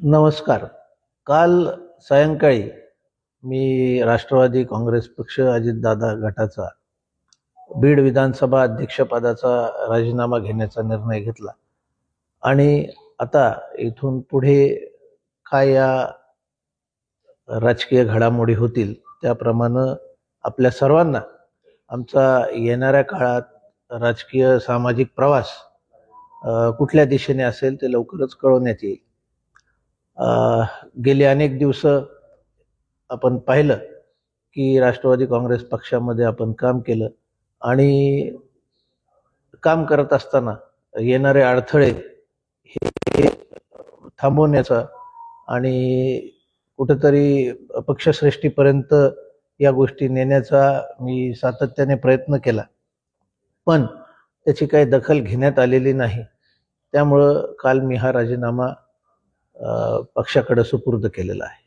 नमस्कार. काल सायंकाळी मी राष्ट्रवादी काँग्रेस पक्ष अजितदादा गटाचा बीड विधानसभा अध्यक्षपदाचा राजीनामा घेण्याचा निर्णय घेतला. आणि आता इथून पुढे काय या राजकीय घडामोडी होतील त्याप्रमाणे आपल्या सर्वांना आमचा येणाऱ्या काळात राजकीय सामाजिक प्रवास कुठल्या दिशेने असेल ते लवकरच कळवण्यात येईल. गेली अनेक दिवस आपण पाहिलं की राष्ट्रवादी काँग्रेस पक्षामध्ये आपण काम केलं आणि काम करत असताना येणारे अडथळे हे थांबवण्याचा आणि कुठंतरी पक्षश्रेष्ठीपर्यंत या गोष्टी नेण्याचा मी सातत्याने प्रयत्न केला. पण त्याची काही दखल घेण्यात आलेली नाही. त्यामुळं काल मी हा राजीनामा पक्षाकडे सुपूर्द केलेला आहे.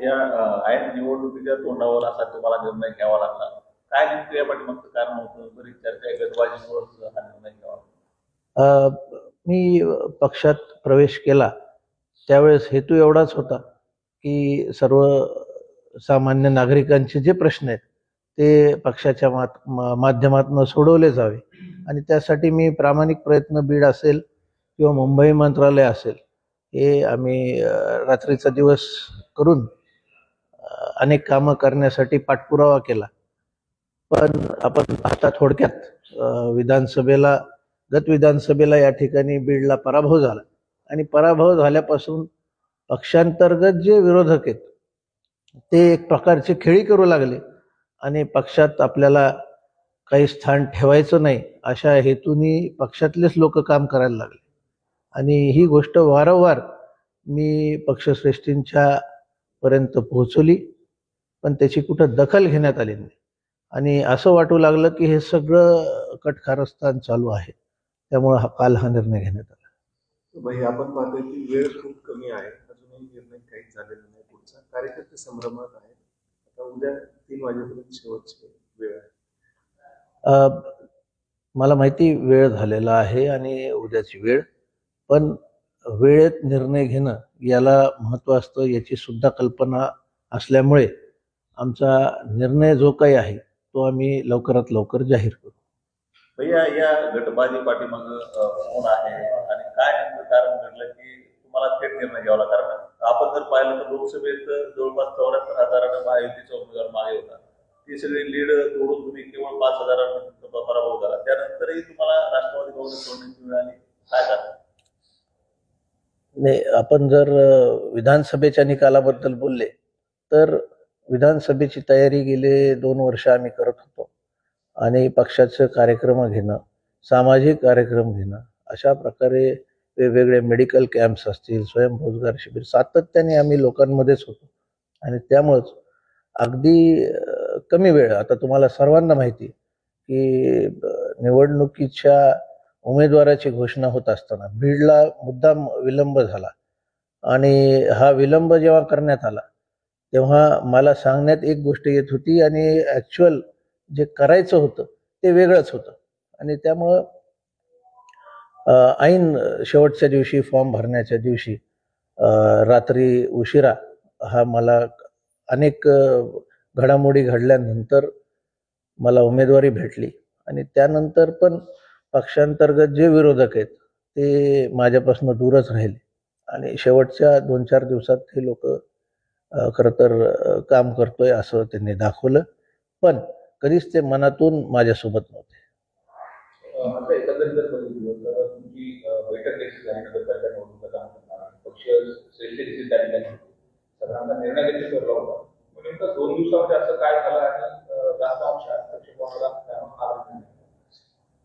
या आयन निवडणुकीच्या तोंडावर असा तुम्हाला निर्णय घ्यावा लागला. काय नेमकं या पाठीमागचं कारण होतं? बरीच चर्चा आहे, गटबाजीमुळेच हा निर्णय घ्यावा मी पक्षात प्रवेश केला त्यावेळेस हेतू एवढाच होता की सर्व सामान्य नागरिकांचे जे प्रश्न आहेत ते पक्षाच्या माध्यमातून सोडवले जावे. आणि त्यासाठी मी प्रामाणिक प्रयत्न बीड असेल किंवा मुंबई मंत्रालय असेल हे आम्ही रात्रीचा दिवस करून अनेक कामं करण्यासाठी पाठपुरावा केला. पण आपण आता थोडक्यात विधानसभेला गत विधानसभेला या ठिकाणी बीडला पराभव झाला. आणि पराभव झाल्यापासून पक्षांतर्गत जे विरोधक आहेत ते एक प्रकारचे खेळी करू लागले. आणि पक्षात आपल्याला काही स्थान ठेवायचं नाही अशा हेतूनी पक्षातलेच लोक काम करायला लागले. आणि ही गोष्ट वारंवार मी पक्षश्रेष्ठींच्या पर्यंत पोहोचवली पण त्याची कुठं दखल घेण्यात आली नाही. आणि असं वाटू लागलं की हे सगळं कटकारस्थान चालू आहे. त्यामुळं हा काल हा निर्णय घेण्यात आला. भाई आपण पाहतोय की वेळ खूप कमी आहे. अजूनही निर्णय काहीच झालेला नाही पुढचा. कार्यकर्ते संभ्रमात आहेत. आता उद्या तीन वाजेपर्यंत शेवटची वेळ आहे. मला माहिती वेळ झालेला आहे आणि उद्याची वेळ. पण वेळेत निर्णय घेणं याला महत्त्व असतं याची सुद्धा कल्पना असल्यामुळे आमचा निर्णय जो काही आहे तो आम्ही लवकरात लवकर जाहीर करू. भैया या गटबाजी पाठीमाग कोण आहे आणि काय नेमकं कारण घडलं की तुम्हाला थेट निर्णय घ्यावा लागला? कारण आपण जर पाहिलं तर लोकसभेत जवळपास चौऱ्याहत्तर हजारानं महायुतीचा उमेदवार मागे होता. ती सगळी लीड तोडून तुम्ही केवळ पाच हजारानं तुमचा पराभव झाला त्यानंतरही तुम्हाला राष्ट्रवादी काँग्रेस सोडण्याची मिळाली काय कारण? आपण जर विधानसभेच्या निकालाबद्दल बोलले तर विधानसभेची तयारी गेले दोन वर्ष आम्ही करत होतो. आणि पक्षाचं कार्यक्रम घेणं सामाजिक कार्यक्रम घेणं अशा प्रकारे वेगवेगळे मेडिकल कॅम्प्स असतील स्वयंरोजगार शिबिर सातत्याने आम्ही लोकांमध्येच होतो. आणि त्यामुळंच अगदी कमी वेळ आता तुम्हाला सर्वांना माहिती की निवडणुकीच्या उमेदवाराची घोषणा होत असताना भीडला मुद्दाम विलंब झाला. आणि हा विलंब जेव्हा करण्यात आला तेव्हा मला सांगण्यात एक गोष्ट येत होती आणि ॲक्च्युअल जे करायचं होतं ते वेगळंच होतं. आणि त्यामुळं ऐन शेवटच्या दिवशी फॉर्म भरण्याच्या दिवशी रात्री उशिरा हा मला अनेक घडामोडी घडल्यानंतर मला उमेदवारी भेटली. आणि त्यानंतर पण पक्षांतर्गत जे विरोधक आहेत ते माझ्यापासून दूरच राहिले. आणि शेवटच्या दोन चार दिवसात हे लोक खरं तर काम करतोय असं त्यांनी दाखवलं. पण कधीच ते मनातून माझ्यासोबत नव्हते. दोन दिवसामध्ये असं काय झालं आणि जास्त अंश अध्यक्ष कोणाला त्यामुळे आला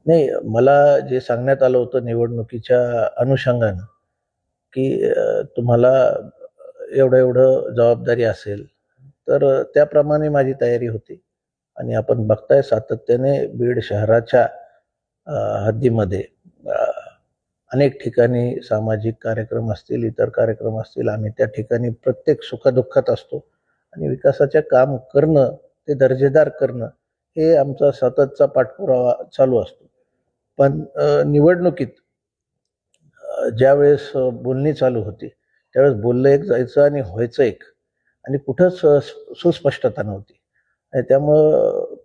नाही. मला जे सांगण्यात आलं होतं निवडणुकीच्या अनुषंगानं की तुम्हाला एवढं एवढं जबाबदारी असेल तर त्याप्रमाणे माझी तयारी होती आणि आपण बघताय सातत्याने बीड शहराच्या हद्दीमध्ये अनेक ठिकाणी सामाजिक कार्यक्रम असतील इतर कार्यक्रम असतील आम्ही त्या ठिकाणी प्रत्येक सुखदुःखात असतो आणि विकासाचे काम करणं ते दर्जेदार करणं हे आमचा सततचा पाठपुरावा चालू असतो पण निवडणुकीत ज्यावेळेस बोलणी चालू होती त्यावेळेस बोललं एक जायचं आणि व्हायचं एक. आणि कुठंच सुस्पष्टता नव्हती. आणि त्यामुळं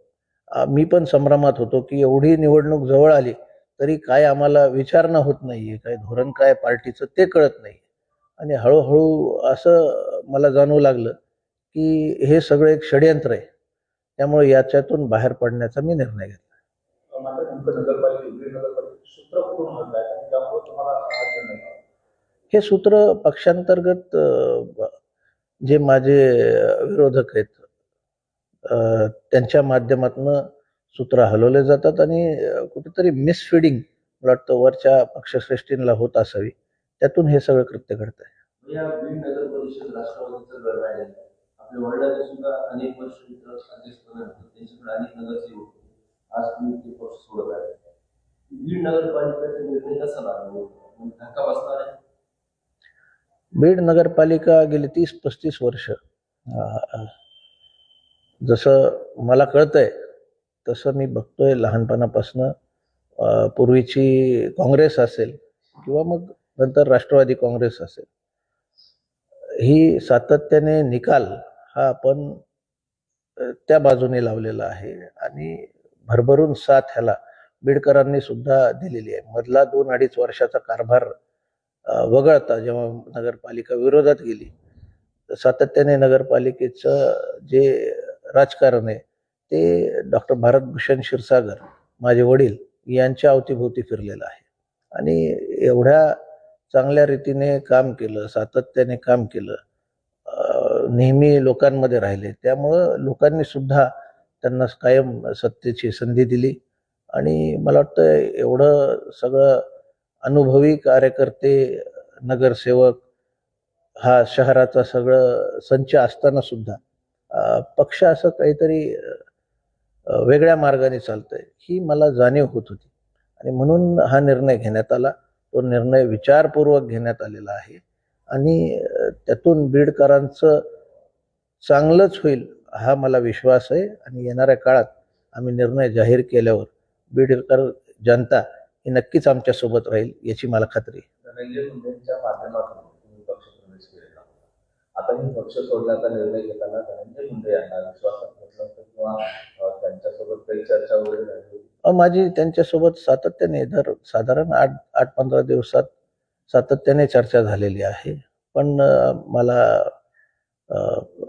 मी पण संभ्रमात होतो की एवढी निवडणूक जवळ आली तरी काय आम्हाला विचारणा होत नाही आहे काय धोरण काय पार्टीचं ते कळत नाही आणि हळूहळू असं मला जाणवू लागलं की हे सगळं एक षडयंत्र आहे. त्यामुळे याच्यातून बाहेर पडण्याचा मी निर्णय घेतला. मात्र नेमकं नगरपालिका बीड नगरपालिकेचं सूत्र आणत आहे आणि त्यामुळे तुम्हाला हा लागला. हे सूत्र पक्षांतर्गत जे माझे विरोधक आहेत त्यांच्या माध्यमातून सूत्र हलवले जातात आणि कुठेतरी मिसफिडिंग मला वाटतं वरच्या पक्षश्रेष्ठींना होत असावी. त्यातून हे सगळं कृत्य घडत आहे. आपल्या सुद्धा अनेक वर्ष इथं अध्यक्षपद होते त्यांच्याकडे अनेक नगरसेवक होते. आज तुम्ही ते पक्ष सोडत आहे. बीड नगरपालिकेचा निर्णय कसा लागला? धक्का बसणार आहे? बीड नगरपालिका गेली तीस पस्तीस वर्ष. जसं मला कळतंय तसं मी बघतोय लहानपणापासनं. पूर्वीची काँग्रेस असेल किंवा मग नंतर राष्ट्रवादी काँग्रेस असेल. ही सातत्याने निकाल हा आपण त्या बाजूने लावलेला आहे. आणि भरभरून साथ ह्याला बीडकरांनी सुद्धा दिलेली आहे. मधला दोन अडीच वर्षाचा कारभार वगळता जेव्हा नगरपालिका विरोधात गेली तर सातत्याने नगरपालिकेचं जे राजकारण आहे ते डॉक्टर भारतभूषण क्षीरसागर माझे वडील यांच्या अवतीभोवती फिरलेलं आहे. आणि एवढ्या चांगल्या रीतीने काम केलं सातत्याने काम केलं नेहमी लोकांमध्ये राहिले. त्यामुळं लोकांनी सुद्धा त्यांना कायम सत्तेची संधी दिली. आणि मला वाटतं एवढं सगळं अनुभवी कार्यकर्ते नगरसेवक हा शहराचा सगळं संच असताना सुद्धा पक्ष असं काहीतरी वेगळ्या मार्गाने चालतंय ही मला जाणीव होत होती. आणि म्हणून हा निर्णय घेण्यात आला. तो निर्णय विचारपूर्वक घेण्यात आलेला आहे. आणि त्यातून बीडकरांचं चांगलंच होईल हा मला विश्वास आहे आणि येणाऱ्या काळात आम्ही निर्णय जाहीर केल्यावर बीडकर जनता ही नक्कीच आमच्यासोबत राहील याची मला खात्री आहे. आता मी पक्ष सोडण्याचा निर्णय घेताना धनंजय मुंडे यांना विश्वासात घेतलं होतं किंवा अं, त्यांच्यासोबत काही चर्चा वगैरे झाली होती? अ, माझी त्यांच्यासोबत सातत्याने दर साधारण आठ आठ पंधरा दिवसात सातत्याने चर्चा झालेली आहे. पण मला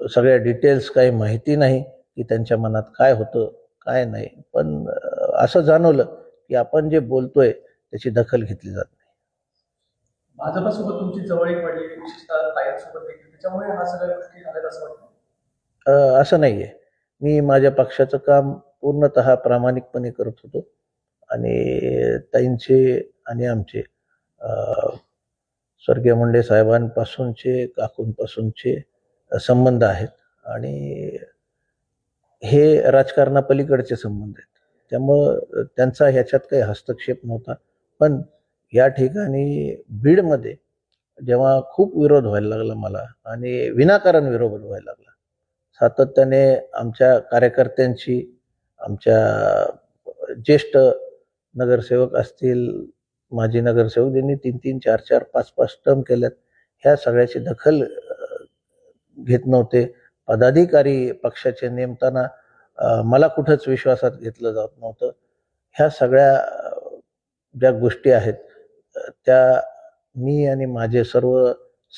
सगळ्या डिटेल्स काही माहिती नाही की त्यांच्या मनात काय होतं काय नाही. पण असं जाणवलं की आपण जे बोलतोय त्याची दखल घेतली जात नाही. भाजपासोबत तुमची जवळीक वाढली विशेषतः ताईंसोबत देखील. त्याच्यामुळे हा सगळ्या गोष्टी झाल्यात असं वाटतं? अ, असं नाहीये. मी माझ्या पक्षाचं काम पूर्णत प्रामाणिकपणे करत होतो. आणि ताईंचे आणि आमचे स्वर्गीय मुंडे साहेबांपासूनचे काकूंपासूनचे संबंध आहेत. आणि हे राजकारणापलीकडचे संबंध आहेत. त्यामुळं त्यांचा ह्याच्यात काही हस्तक्षेप नव्हता. पण या ठिकाणी बीडमध्ये जेव्हा खूप विरोध व्हायला लागला मला आणि विनाकारण विरोध व्हायला लागला सातत्याने आमच्या कार्यकर्त्यांची आमच्या ज्येष्ठ नगरसेवक असतील माजी नगरसेवक ज्यांनी तीन तीन चार चार पाच पाच टर्म केल्यात ह्या सगळ्याची दखल घेत नव्हते. पदाधिकारी पक्षाचे नेमताना मला कुठंच विश्वासात घेतलं जात नव्हतं. ह्या सगळ्या ज्या गोष्टी आहेत त्या मी आणि माझे सर्व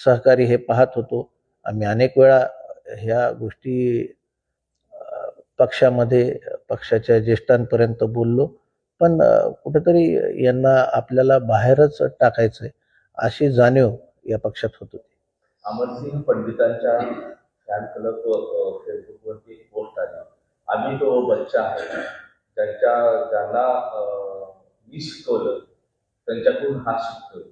सहकारी हे पाहत होतो. आम्ही अनेक वेळा ह्या गोष्टी पक्षामध्ये पक्षाच्या ज्येष्ठांपर्यंत बोललो. पण कुठेतरी यांना आपल्याला बाहेरच टाकायचंय अशी जाणीव या पक्षात होत होती. अमरसिंह पंडितांच्या फॅन क्लब फेसबुकवरती एक पोस्ट आली. आम्ही तो बच्चा आहे. ज्यांच्या ज्यांना मी शिकवलं त्यांच्याकडून हा शिकतोय.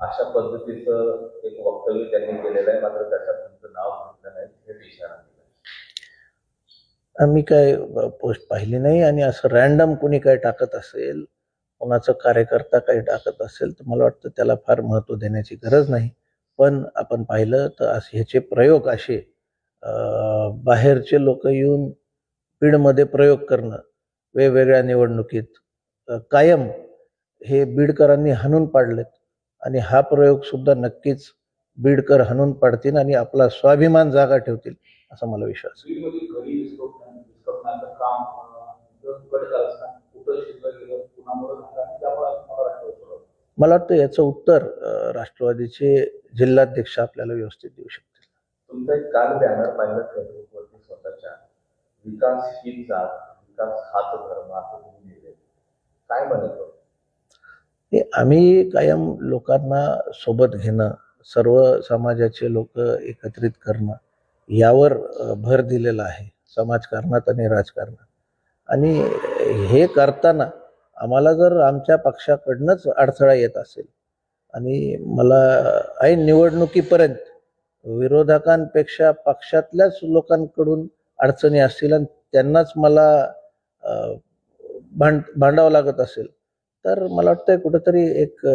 अशा पद्धतीचं एक वक्तव्य त्यांनी केलेलं आहे. मात्र त्याच्यात तुमचं नाव घेतलं नाही हे इशारा आम्ही काय पोस्ट पाहिली नाही आणि असं रॅन्डम कुणी काय टाकत असेल कोणाचं कार्यकर्ता काही टाकत असेल तर मला वाटतं त्याला फार महत्त्व देण्याची गरज नाही. पण आपण पाहिलं तर असे ह्याचे प्रयोग असे बाहेरचे लोक येऊन बीडमध्ये प्रयोग करणं वेगवेगळ्या निवडणुकीत कायम हे बीडकरांनी हाणून पाडलेत आणि हा प्रयोग सुद्धा नक्कीच बीडकर हाणून पाडतील आणि आपला स्वाभिमान जागा ठेवतील असा मला विश्वास. मला वाटतं याचं उत्तर राष्ट्रवादीचे जिल्हाध्यक्ष आपल्याला व्यवस्थित देऊ शकतील. तुमचा एक काल बॅनर पाहिलं फेसबुकवरती स्वतःच्या. विकास हीच जात विकास हाच धर्म असं तुम्ही लिहिले काय? हे आम्ही कायम लोकांना सोबत घेणं सर्व समाजाचे लोक एकत्रित करणं यावर भर दिलेला आहे समाजकारणात आणि राजकारणात. आणि हे करताना आम्हाला जर आमच्या पक्षाकडनंच अडथळा येत असेल आणि मला ऐन निवडणुकीपर्यंत विरोधकांपेक्षा पक्षातल्याच लोकांकडून अडचणी असतील आणि त्यांनाच मला भांड भांडावं लागत असेल तर मला वाटतंय कुठंतरी एक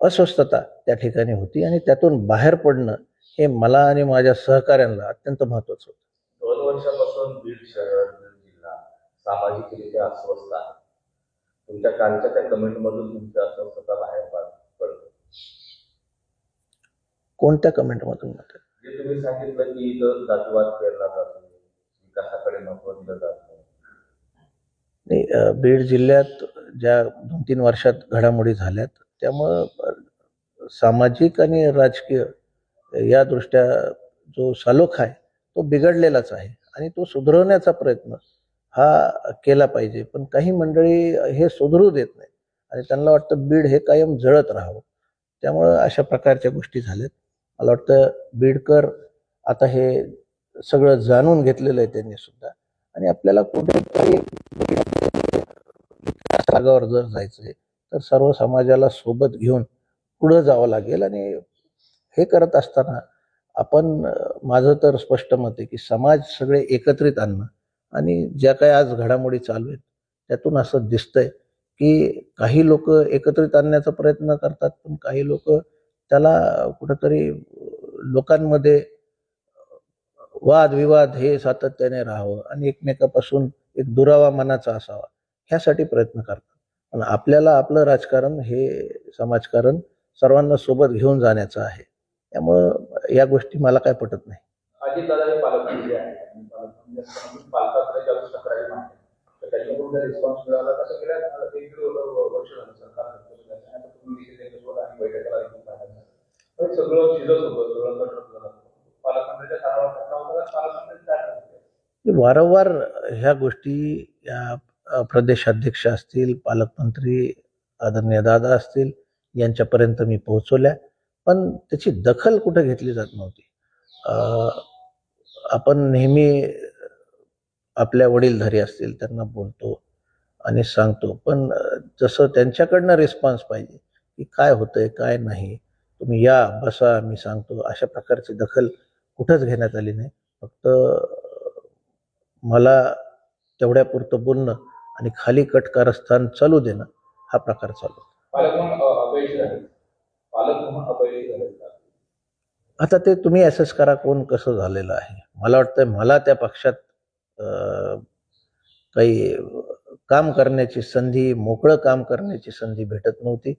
अस्वस्थता त्या ठिकाणी होती आणि त्यातून बाहेर पडणं हे मला आणि माझ्या सहकाऱ्यांना अत्यंत महत्वाचं होतं. दोन वर्षापासून बीड शहर जिल्हा सामाजिकरित्या अस्वस्थ आहे. तुमच्या कालच्या त्या कमेंटमधून तुमची अस्वस्थता बाहेर पड- पडते. कोणत्या कमेंटमधून म्हणतात जे तुम्ही सांगितलं की इथं जातीवाद केला जातो. विकासाकडे महत्त्व दिलं जात नाही. बीड जिल्ह्यात ज्या दोन तीन वर्षात घडामोडी झाल्यात त्यामुळं सामाजिक आणि राजकीय या दृष्ट्या जो सालोख आहे तो बिघडलेलाच आहे आणि तो सुधारवण्याचा प्रयत्न हा केला पाहिजे. पण काही मंडळी हे सुधरू देत नाही आणि त्यांना वाटतं बीड हे कायम जळत राहावं. त्यामुळं अशा प्रकारच्या गोष्टी झाल्यात. मला वाटतं बीडकर आता हे सगळं जाणून घेतलेलं आहे त्यांनी सुद्धा. आणि आपल्याला कुठेतरी मार्गावर जर जायचंय तर सर्व समाजाला सोबत घेऊन पुढं जावं लागेल. आणि हे करत असताना आपण माझं तर स्पष्ट मत आहे की समाज सगळे एकत्रित आणणं आणि ज्या काही आज घडामोडी चालू आहेत त्यातून असं दिसतंय की काही लोक एकत्रित आणण्याचा प्रयत्न करतात पण काही लोक त्याला कुठंतरी लोकांमध्ये वाद विवाद हे सातत्याने राहावं आणि एकमेकापासून एक दुरावा मनाचा असावा ह्यासाठी प्रयत्न करतात. पण आपल्याला आपलं राजकारण हे समाजकारण सर्वांना सोबत घेऊन जाण्याचं आहे. त्यामुळं या गोष्टी मला काय पटत नाही. पालकाकडे तक्रारी मांडल्या तर त्याच्याकडून रिस्पॉन्स मिळाला? तर वर्ष झालं सरकार तुम्ही त्यांच्यासोबत आणि देखील पाहिलं म्हणजे सगळं शिजत होतं सगळं होतं कानावर टाकला होता का पालकमंत्री काय वारंवार ह्या गोष्टी या प्रदेशाध्यक्ष असतील पालकमंत्री आदरणीय दादा असतील यांच्यापर्यंत मी पोहोचवल्या. पण त्याची दखल कुठे घेतली जात नव्हती. आपण नेहमी आपल्या वडीलधारी असतील त्यांना बोलतो आणि सांगतो. पण जसं त्यांच्याकडनं रिस्पॉन्स पाहिजे की काय होतंय काय नाही तुम्ही या बसा मी सांगतो अशा प्रकारची दखल कुठंच घेण्यात आली नाही. फक्त मला तेवढ्या पुरतं बोलणं आणि खाली कट कारस्थान चालू देणं हा प्रकार चालू आहे. आता ते तुम्ही असेस करा कोण कसं झालेलं आहे. मला वाटतं मला त्या पक्षात काही काम करण्याची संधी मोकळं काम करण्याची संधी भेटत नव्हती.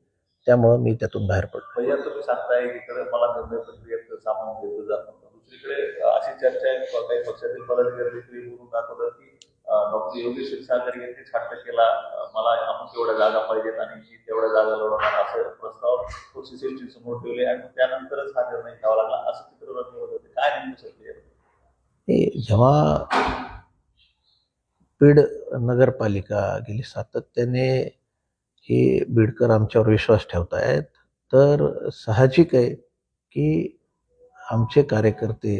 त्यामुळं मी त्यातून बाहेर पडलो. तुम्ही सांगताय इकडे मला निर्णय प्रक्रियेत सामावून घेतलं जात दुसरीकडे अशी चर्चा आहे काही पक्षातील पदाधिकारी बोलून दाखवतात की डॉक्टर योगेश क्षीरसागर यांनी हट्ट केला मला आपण तेवढ्या जागा पाहिजेत आणि मी तेवढ्या जागा लढवणार असं प्रस्ताव तो सिस्टम समोर ठेवले आणि त्यानंतरच हा निर्णय घ्यावा लागला. असं चित्र रंगवत होते. काय नेमकं? हे जेव्हा बीड नगरपालिका गेली. सातत्याने हे बीडकर आमच्यावर विश्वास ठेवतायत. तर साहजिक आहे की आमचे कार्यकर्ते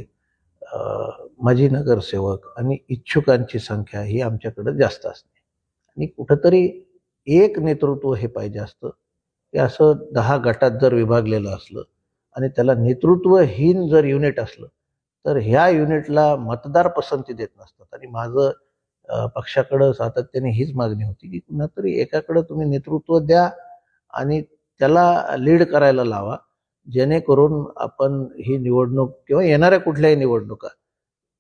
माजी नगरसेवक आणि इच्छुकांची संख्या ही आमच्याकडे जास्त असते. आणि कुठंतरी एक नेतृत्व हे पाहिजे असतं. की असं दहा गटात जर विभागलेलं असलं आणि त्याला नेतृत्वहीन जर युनिट असलं तर ह्या युनिटला मतदार पसंती देत नसतात. आणि माझं पक्षाकडं सातत्याने हीच मागणी होती की कुणातरी एकाकडं तुम्ही नेतृत्व द्या आणि त्याला लीड करायला लावा. जेणेकरून आपण ही निवडणूक किंवा येणाऱ्या कुठल्याही निवडणुका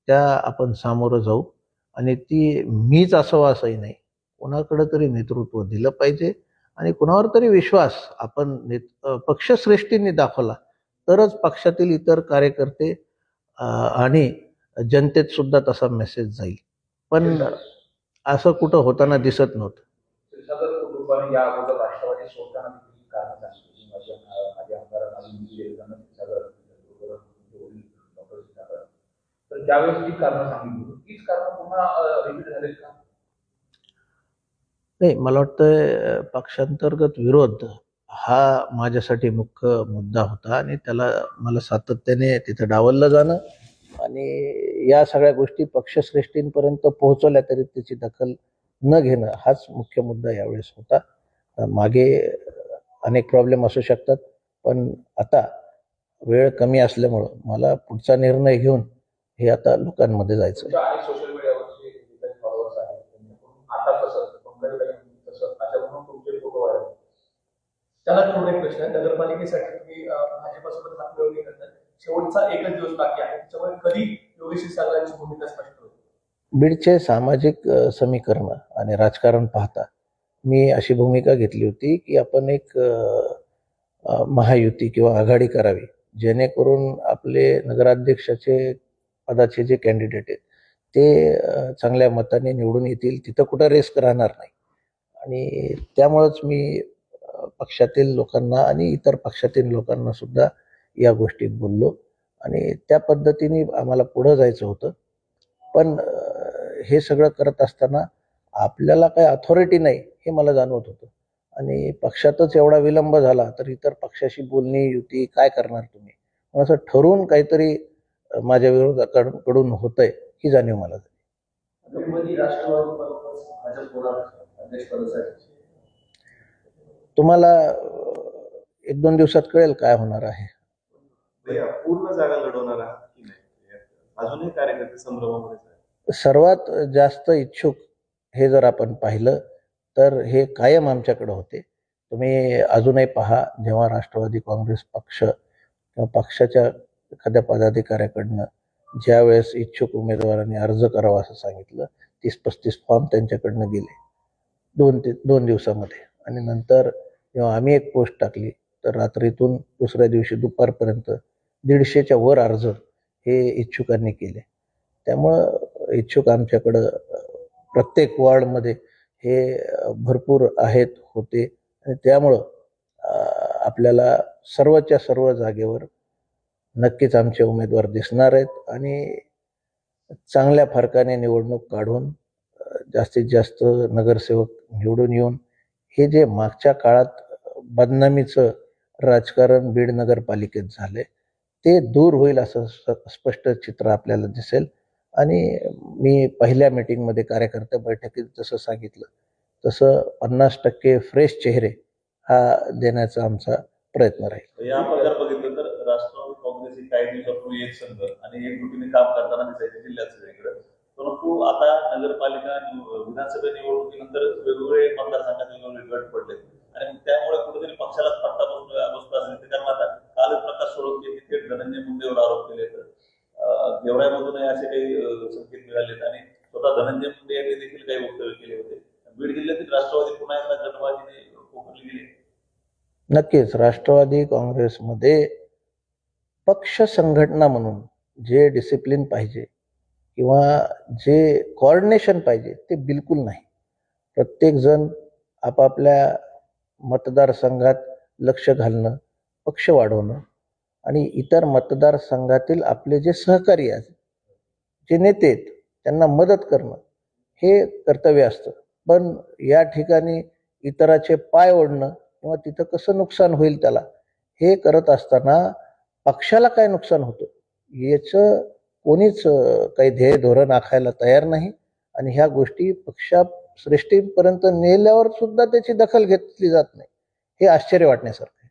त्या आपण सामोरं जाऊ. आणि ती मीच असावं असंही नाही कोणाकडं तरी नेतृत्व दिलं पाहिजे आणि कुणावर तरी विश्वास आपण नेत- पक्षश्रेष्ठींनी दाखवला तरच पक्षातील इतर कार्यकर्ते आणि जनतेत सुद्धा तसा मेसेज जाईल. पण असं कुठं होताना दिसत नव्हतं. का? नाही मला वाटतं पक्षांतर्गत विरोध हा माझ्यासाठी मुख्य मुद्दा होता आणि त्याला मला सातत्याने तिथं डावललं जाणं आणि या सगळ्या गोष्टी पक्षश्रेष्ठींपर्यंत पोहोचवल्या तरी त्याची दखल न घेणं हाच मुख्य मुद्दा यावेळेस होता. मागे अनेक प्रॉब्लेम असू शकतात पण आता वेळ कमी असल्यामुळं मला पुढचा निर्णय घेऊन हे आता लोकांमध्ये जायचं त्याला थोडा एक प्रश्न आहे नगरपालिकेसाठी तुम्ही अं, भाजपासोबत हातमिळवणी करतात. शेवटचा एकच दिवस बाकी आहे. त्याच्यामुळे कधी योगेश सागरांची भूमिका स्पष्ट होईल? बीडचे सामाजिक समीकरण आणि राजकारण पाहता मी अशी भूमिका घेतली होती की आपण एक महायुती किंवा आघाडी करावी जेणेकरून आपले नगराध्यक्षाचे पदाचे जे कॅन्डिडेट आहेत ते चांगल्या मताने निवडून येतील. तिथं कुठं रिस्क राहणार नाही. आणि त्यामुळंच मी पक्षातील लोकांना आणि इतर पक्षातील लोकांना सुद्धा या गोष्टीत बोललो. आणि त्या पद्धतीने आम्हाला पुढं जायचं होतं. पण हे सगळं करत असताना आपल्याला काही अथॉरिटी नाही हे मला जाणवत होतं. आणि पक्षातच एवढा विलंब झाला तर इतर पक्षाशी बोलणी युती काय करणार तुम्ही? असं ठरवून काहीतरी माझ्या विरोधाकडून कडून होतंय ही जाणीव मला झाली. तुम्हाला एक दोन दिवसात कळेल काय होणार आहे. पूर्ण जागा लढवणार आहात की नाही? अजूनही कार्यकर्ते संभ्रमामध्ये सर्वात जास्त इच्छुक हे जर आपण पाहिलं तर हे कायम आमच्याकडे होते. तुम्ही अजूनही पहा जेव्हा राष्ट्रवादी काँग्रेस पक्ष किंवा पक्षाच्या एखाद्या पदाधिकाऱ्याकडनं ज्यावेळेस इच्छुक उमेदवारांनी अर्ज करावा असं सांगितलं तीस पस्तीस फॉर्म त्यांच्याकडनं गेले. दोन ते दोन दिवसामध्ये. आणि नंतर जेव्हा आम्ही एक पोस्ट टाकली तर रात्रीतून दुसऱ्या दिवशी दुपारपर्यंत दीडशेच्या वर अर्ज हे इच्छुकांनी केले. त्यामुळं इच्छुक आमच्याकडं प्रत्येक वॉर्डमध्ये हे भरपूर आहेत होते. आणि त्यामुळं आपल्याला सर्वच्या सर्व जागेवर नक्कीच आमचे उमेदवार दिसणार आहेत आणि चांगल्या फरकाने निवडणूक काढून जास्तीत जास्त नगरसेवक निवडून येऊन हे जे मागच्या काळात बदनामीचं राजकारण बीड नगरपालिकेत झाले ते दूर होईल असं स्पष्ट चित्र आपल्याला दिसेल. आणि मी पहिल्या मीटिंगमध्ये कार्यकर्त्या बैठकीत जसं सांगितलं तसं पन्नास टक्के फ्रेश चेहरे हा देण्याचा आमचा प्रयत्न राहील. या आपण बघितलं तर राष्ट्रवादी काँग्रेस ही काही दिवसापूर्वी एक संघ आणि एकजुटीने काम करताना दिसायचे जिल्ह्याचं सगळीकडे. परंतु आता नगरपालिका निव- विधानसभा निवडणुकीनंतर वेगवेगळे मतदारसंघात वेगवेगळे गट पडले आणि त्यामुळे कुठेतरी पक्षालाच फटका बसतो बसतो असं कारण आता काल प्रकाश सोळंके धनंजय मुंडेवर आरोप केले तर अं, असे काही संकेत मिळालेत आणि स्वतः धनंजय मुंडे यांनी देखील काही वक्तव्य केले होते. बीड जिल्ह्यातील राष्ट्रवादी पुन्हा एकदा गटबाजीने पोखरली गेली. नक्कीच राष्ट्रवादी काँग्रेसमध्ये पक्ष संघटना म्हणून जे डिसिप्लिन पाहिजे किंवा जे कॉर्डिनेशन पाहिजे ते बिलकुल नाही. प्रत्येकजण आपापल्या मतदारसंघात लक्ष घालणं पक्ष वाढवणं आणि इतर मतदारसंघातील आपले जे सहकारी आहेत जे नेते आहेत त्यांना मदत करणं हे कर्तव्य असतं. पण या ठिकाणी इतराचे पाय ओढणं किंवा तिथं कसं नुकसान होईल त्याला हे करत असताना पक्षाला काय नुकसान होतं? याचं कोणीच काही ध्येय धोरण आखायला तयार नाही आणि ह्या गोष्टी पक्षा श्रेष्ठीपर्यंत नेल्यावर सुद्धा त्याची दखल घेतली जात नाही. हे आश्चर्य वाटण्यासारखं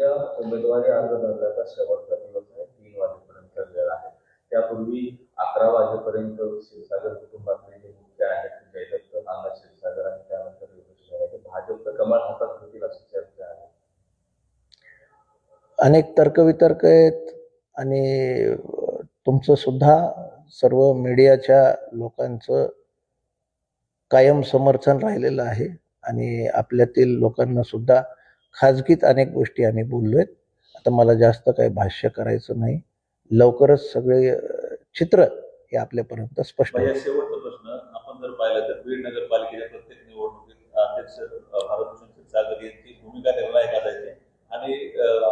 त्या उमेदवारी अर्ज भरण्याचा शेवटचा दिवस आहे तीन वाजेपर्यंत ठरलेला आहे. त्यापूर्वी अकरा वाजेपर्यंत क्षीरसागर कुटुंबातले जे मुख्य आहेत जयदत्त नाना क्षीरसागर आणि त्यानंतर योगेश राय, भाजपचं कमळ हातात घेतील अशी चर्चा आहे. अनेक तर्कवितर्क आहेत आणि तुमचं सुद्धा सर्व मीडियाच्या लोकांचं कायम समर्थन राहिलेलं आहे आणि आपल्यातील लोकांना सुद्धा खाजगीत अनेक गोष्टी आम्ही बोललोय. आता मला जास्त काही भाष्य करायचं नाही. लवकरच सगळे चित्र हे आपल्यापर्यंत स्पष्ट. माझ्या शेवटचा प्रश्न आपण जर पाहिलं तर बीड नगरपालिकेच्या प्रत्येक निवडणुकीत अध्यक्ष भारतभूषण यांची भूमिका निर्णायक असायची आणि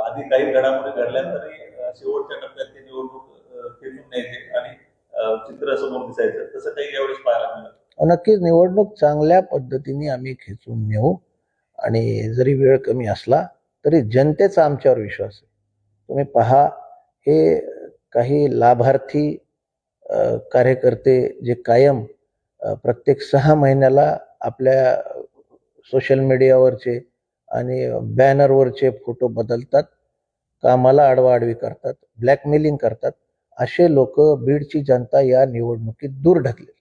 आधी काही घडामोडी घडल्यानंतरही अ, शेवटच्या टप्प्यात ती निवडणूक खेचून न्यायचे आणि चित्र समोर दिसायचं. तसं काही यावेळेस पाहायला मिळालं. नक्कीच निवडणूक चांगल्या पद्धतीने आम्ही खेचून नेऊ. आणि जरी वेळ कमी असला तरी जनतेचा आमच्यावर विश्वास आहे. तुम्ही पहा हे काही लाभार्थी कार्यकर्ते जे कायम प्रत्येक सहा महिन्याला आपल्या सोशल मीडियावरचे आणि बॅनरवरचे फोटो बदलतात कामाला आडवाआडवी करतात ब्लॅकमेलिंग करतात असे लोक बीडची जनता या निवडणुकीत दूर ढकलेल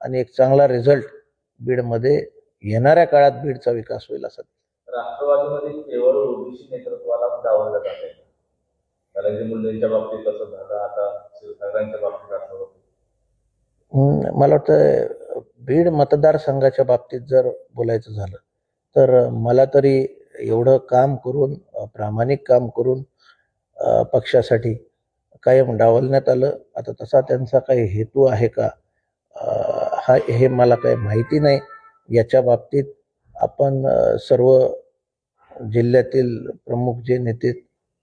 आणि एक चांगला रिझल्ट बीडमध्ये येणाऱ्या काळात बीडचा विकास होईल असा. राष्ट्रवादीमध्ये केवळ ओबीसी नेतृत्वाला डावललं जात आहे धनंजय मुंडेंच्या बाबतीत असं झालं आता बाबतीत असं होतं. मला वाटतं बीड मतदारसंघाच्या बाबतीत जर बोलायचं झालं तर मला तरी एवढं काम करून प्रामाणिक काम करून पक्षासाठी कायम डावलण्यात आलं. आता तसा त्यांचा काही हेतू आहे का? हा हे मला काही माहिती नाही. याच्या बाबतीत आपण सर्व जिल्ह्यातील प्रमुख जे नेते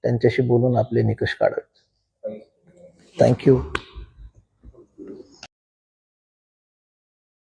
त्यांच्याशी बोलून आपले निकष you. थँक्यू